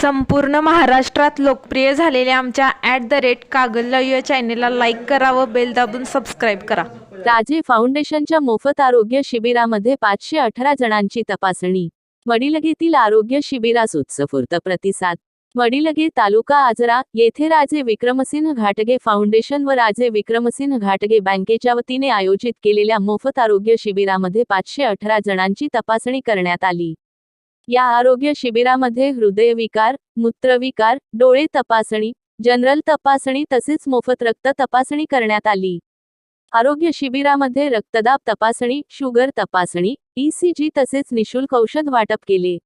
संपूर्ण महाराष्ट्रात लोकप्रिय झालेल्या आमच्या ॲट द रेट कागल या चॅनेलला लाईक करा व बेल दाबून सबस्क्राईब करा. राजे फाउंडेशनच्या मोफत आरोग्य शिबिरामध्ये पाचशे अठरा जणांची तपासणी. वडिलगेतील आरोग्य शिबिरास उत्सफूर्त प्रतिसाद वडिलगे तालुका आजरा येथे राजे विक्रमसिंह घाटगे फाउंडेशन व राजे विक्रमसिंह घाटगे बँकेच्या वतीने आयोजित केलेल्या मोफत आरोग्य शिबिरामध्ये पाचशे अठरा जणांची तपासणी करण्यात आली. या आरोग्य शिबिरामध्ये हृदयविकार मूत्रविकार डोळे तपासणी जनरल तपासणी तसेच मोफत रक्त तपासणी करण्यात आली. आरोग्य शिबिरामध्ये रक्तदाब तपासणी शुगर तपासणी ईसीजी तसेच निशुल्क औषध वाटप केले.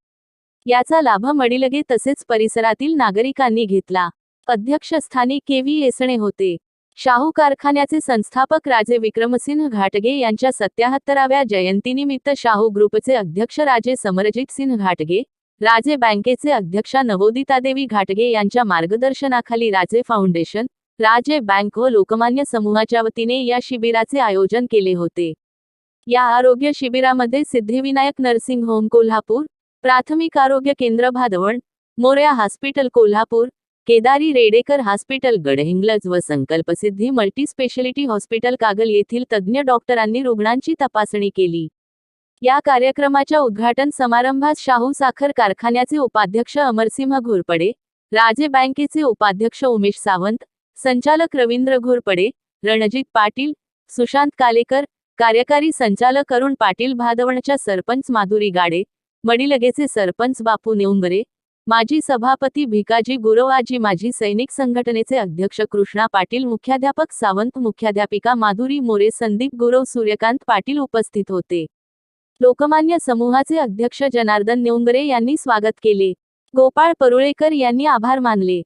याचा लाभ मडिलगे तसेच परिसरातील नागरिकांनी घेतला. अध्यक्षस्थानी केव्ही येसणे होते. शाहू कारखान्याचे संस्थापक राजे विक्रमसिंह घाटगे यांच्या सत्याहत्तराव्या जयंतीनिमित्त शाहू ग्रुपचे अध्यक्ष राजे समरजित सिंह घाटगे राजे बँकेचे अध्यक्षा नवोदितादेवी घाटगे यांच्या मार्गदर्शनाखाली राजे फाउंडेशन राजे बँक व लोकमान्य समूहाच्या वतीने या शिबिराचे आयोजन केले होते. या आरोग्य शिबिरामध्ये सिद्धिविनायक नर्सिंग होम कोल्हापूर प्राथमिक आरोग्य केंद्र भादवण मोर्या हॉस्पिटल कोल्हापूर केदारी रेडेकर हॉस्पिटल गडहिंग्लज व संकल्पसिद्धी मल्टीस्पेशलिटी हॉस्पिटल कागल येथील तज्ज्ञ डॉक्टरांनी रुग्णांची तपासणी केली. या कार्यक्रमाच्या उद्घाटन समारंभात शाहू साखर कारखान्याचे उपाध्यक्ष अमरसिंह घोरपडे राजे बँकेचे उपाध्यक्ष उमेश सावंत संचालक रवींद्र घोरपडे रणजित पाटील सुशांत कालेकर कार्यकारी संचालक अरुण पाटील भादवणच्या सरपंच माधुरी गाडे मडिलगेचे सरपंच बापू नेउंबरे माजी सभापती भिकाजी गुरवाजी माजी सैनिक संघटनेचे अध्यक्ष कृष्णा पाटील मुख्याध्यापक सावंत मुख्याध्यापिका माधुरी मोरे संदीप गुरव सूर्यकांत पाटील उपस्थित होते. लोकमान्य समूहाचे अध्यक्ष जनार्दन नेवंगरे यांनी स्वागत केले. गोपाळ परुळेकर यांनी आभार मानले.